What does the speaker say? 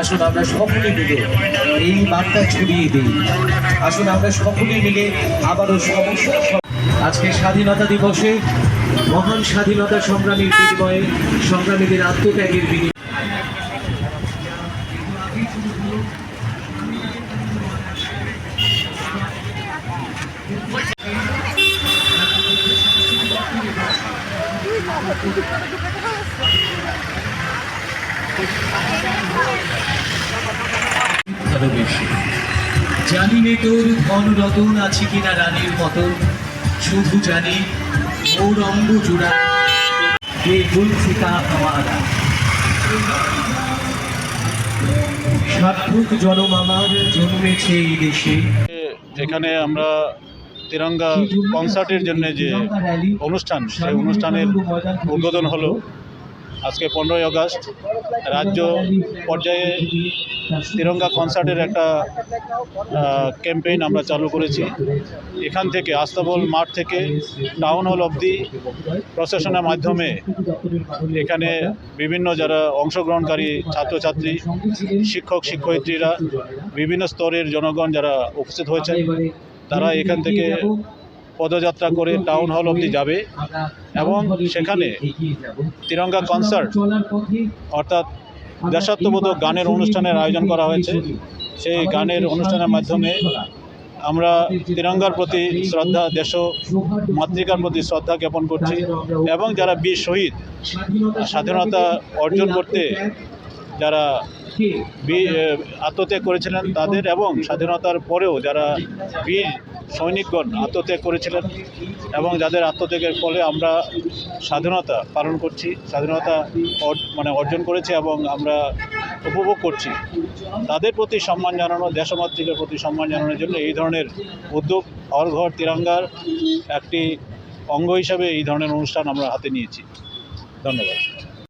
আসুন আমরা সকলে মিলে এই বার্তা ছড়িয়ে দিই। আসুন আমরা সকলে মিলে আবারও সমস্যা আজকে স্বাধীনতা দিবসে, মহান স্বাধীনতা সংগ্রামীর বিনিময়ে, সংগ্রামীদের আত্মত্যাগের বিনিময়ে। ভালোবেসে। জানি নে তোর ধন রতন আছে কিনা রানীর মতন। শুধু জানি মোর অঙ্গ জোড়া কে গুলফিকা হাওয়ারা সার্থক জনম আমার জন্মেছে এই দেশে। এখানে আমরা তিরঙ্গা কনসার্টের জন্য যে অনুষ্ঠান সেই অনুষ্ঠানের উদ্বোধন হলো। আজকে পনেরোই আগস্ট রাজ্য পর্যায়ে তিরঙ্গা কনসার্টের একটা ক্যাম্পেইন আমরা চালু করেছি। এখান থেকে, আস্তাবল মাঠ থেকে টাউন হল অবধি প্রশাসনের মাধ্যমে এখানে বিভিন্ন যারা অংশগ্রহণকারী ছাত্রছাত্রী, শিক্ষক, শিক্ষয়িত্রীরা, বিভিন্ন স্তরের জনগণ যারা উপস্থিত হয়েছেন, তারা এখান থেকে পদযাত্রা করে টাউন হল অবধি যাবে এবং সেখানে তিরঙ্গা কনসার্ট অর্থাৎ দেশাত্মবোধক গানের অনুষ্ঠানের আয়োজন করা হয়েছে। সেই গানের অনুষ্ঠানের মাধ্যমে আমরা তিরঙ্গার প্রতি শ্রদ্ধা, দেশ মাতৃকার প্রতি শ্রদ্ধা জ্ঞাপন করছি এবং যারা বীর শহীদ, স্বাধীনতা অর্জন করতে যারা আত্মত্যাগ করেছিলেন তাদের এবং স্বাধীনতার পরেও যারা বীর সৈনিকগণ আত্মত্যাগ করেছিলেন এবং যাদের আত্মত্যাগের ফলে আমরা স্বাধীনতা পালন করছি, স্বাধীনতা মানে অর্জন করেছি এবং আমরা উপভোগ করছি। তাদের প্রতি সম্মান জানানো দেশমাতৃকের প্রতি সম্মান জানানোর জন্য এই ধরনের উদ্যোগ ঘর তিরঙ্গার একটি অঙ্গ হিসাবে এই ধরনের অনুষ্ঠান আমরা হাতে নিয়েছি। ধন্যবাদ।